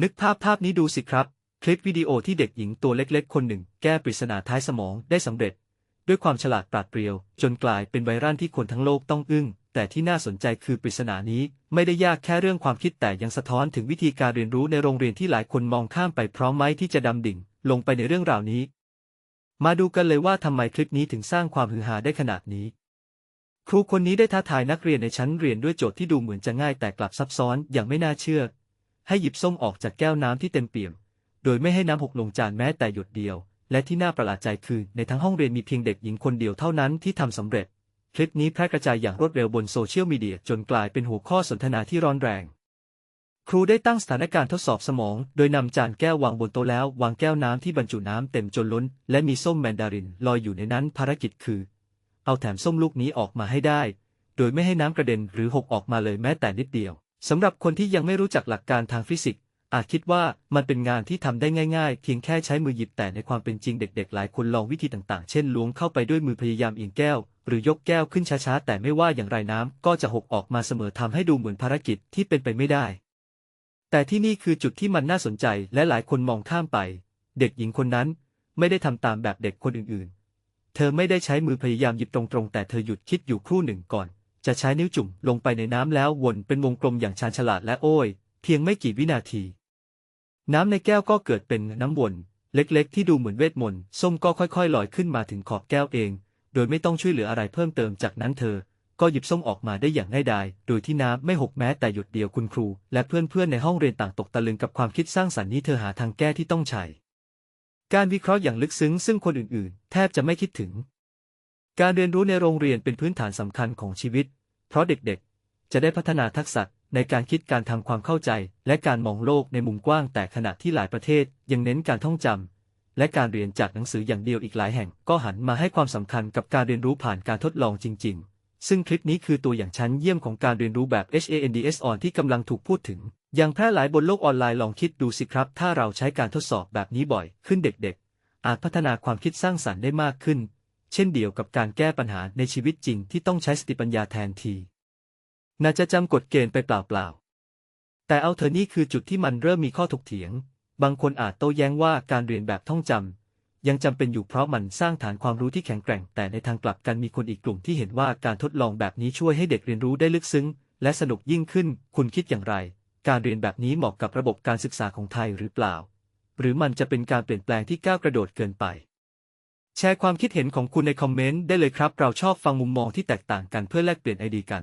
นึกภาพภาพนี้ดูสิครับ คลิปวิดีโอที่เด็กหญิงตัวเล็กๆ คนหนึ่ง แก้ปริศนาท้ายสมองได้สำเร็จ ด้วยความฉลาดปราดเปรียว จนกลายเป็นไวรัลที่คนทั้งโลกต้องอึ้ง แต่ที่น่าสนใจคือปริศนานี้ไม่ได้ยากแค่เรื่องความคิดแต่ยังสะท้อนถึงวิธีการเรียนรู้ในโรงเรียนที่หลายคนมองข้ามไปพร้อมไหมที่จะดำดิ่ง ลงไปในเรื่องราวนี้ มาดูกันเลยว่าทำไมคลิปนี้ถึงสร้างความฮือฮาได้ขนาดนี้ครูคนนี้ได้ท้าทายนักเรียนในชั้นเรียนด้วยโจทย์ที่ดูเหมือนจะง่ายแต่กลับซับซ้อนอย่างไม่น่าเชื่อ ให้หยิบส้มออกจากแก้วน้ำที่เต็มเปี่ยม โดยไม่ให้น้ำหกลงจานแม้แต่หยดเดียว และที่น่าประหลาดใจคือในทั้งห้องเรียนมีเพียงเด็กหญิงคนเดียวเท่านั้นที่ทำสำเร็จ คลิปนี้แพร่กระจายอย่างรวดเร็วบนโซเชียลมีเดียจนกลายเป็นหัวข้อสนทนาที่ร้อนแรง ครูได้ตั้งสถานการณ์ทดสอบสมอง โดยนำจานแก้ววางบนโต๊ะแล้ว วางแก้วน้ำที่บรรจุน้ำเต็มจนล้น และมีส้มแมนดารินลอยอยู่ในนั้นภารกิจคือ เอาแถมส้มลูกนี้ออกมาให้ได้ โดยไม่ให้น้ำกระเด็นหรือหกออกมาเลยแม้แต่นิดเดียว สำหรับคนที่ยังไม่รู้จักหลักการทางฟิสิกส์อาจคิดว่ามันเป็นงานที่ทำได้ง่ายๆ เพียงแค่ใช้มือหยิบแต่ในความเป็นจริงเด็กๆ หลายคนลองวิธีต่างๆ เช่นล้วงเข้าไปด้วยมือพยายามเอียงแก้ว หรือยกแก้วขึ้นช้าๆ แต่ไม่ว่าอย่างไรน้ำก็จะหกออกมาเสมอทำให้ดูเหมือนภารกิจที่เป็นไปไม่ได้ แต่ที่นี่คือจุดที่มันน่าสนใจและหลายคนมองข้ามไป เด็กหญิงคนนั้นไม่ได้ทำตามแบบเด็กคนอื่นๆ เธอไม่ได้ใช้มือพยายามหยิบตรงๆ แต่เธอหยุดคิดอยู่ครู่หนึ่งก่อน จะใช้นิ้วจุ่มลงไปในน้ำแล้ววนเป็นวงกลมอย่างชาญฉลาดและโอ้ย เพียงไม่กี่วินาที น้ำในแก้วก็เกิดเป็นน้ำวนเล็กๆ ที่ดูเหมือนเวทมนต์ส้มก็ค่อยๆลอยขึ้นมาถึงขอบแก้วเอง โดยไม่ต้องช่วยเหลืออะไรเพิ่มเติมจากนั้นเธอ ก็หยิบส้มออกมาได้อย่างง่ายดาย โดยที่น้ำไม่หกแม้แต่หยดเดียวคุณครู และเพื่อนๆในห้องเรียนต่างตกตะลึงกับความคิดสร้างสรรค์นี้เธอหาทางแก้ที่ต้องใช้การวิเคราะห์อย่างลึกซึ้งซึ่งคนอื่นๆ แทบจะไม่คิดถึง การเรียนรู้ในโรงเรียนเป็นพื้นฐานสำคัญของชีวิต เพราะเด็กๆ จะได้พัฒนาทักษะในการคิดการทำความเข้าใจ และการมองโลกในมุมกว้างแต่ขณะที่หลายประเทศยังเน้นการท่องจำและการเรียนจากหนังสืออย่างเดียวอีกหลายแห่งก็หันมาให้ความสำคัญกับการเรียนรู้ผ่านการทดลองจริง ๆซึ่งคลิปนี้คือตัวอย่างชั้นเยี่ยมของการเรียนรู้แบบ HANDS on ที่กำลังถูกพูดถึง อย่างแพร่หลายบนโลกออนไลน์ลองคิดดูสิครับ ถ้าเราใช้การทดสอบแบบนี้บ่อย ขึ้นเด็กๆ อาจพัฒนาความคิดสร้างสรรค์ได้มากขึ้น เช่นเดียวกับการแก้ปัญหาในชีวิตจริงที่ต้องใช้สติปัญญาแทนทีน่าจะจำกฎเกณฑ์ไปเปล่าๆ แต่เอาเถอนี่คือจุดที่มันเริ่มมีข้อถกเถียง บางคนอาจโต้แย้งว่าการเรียนแบบท่องจำยังจำเป็นอยู่เพราะมันสร้างฐานความรู้ที่แข็งแกร่ง แต่ในทางกลับกันมีคนอีกกลุ่มที่เห็นว่าการทดลองแบบนี้ช่วยให้เด็กเรียนรู้ได้ลึกซึ้ง และสนุกยิ่งขึ้น คุณคิดอย่างไร การเรียนแบบนี้เหมาะกับระบบการศึกษาของไทยหรือเปล่า หรือมันจะเป็นการเปลี่ยนแปลงที่ก้าวกระโดดเกินไป แชร์ความคิดเห็นของคุณในคอมเมนต์ได้เลยครับ เราชอบฟังมุมมองที่แตกต่างกันเพื่อแลกเปลี่ยนไอเดียกัน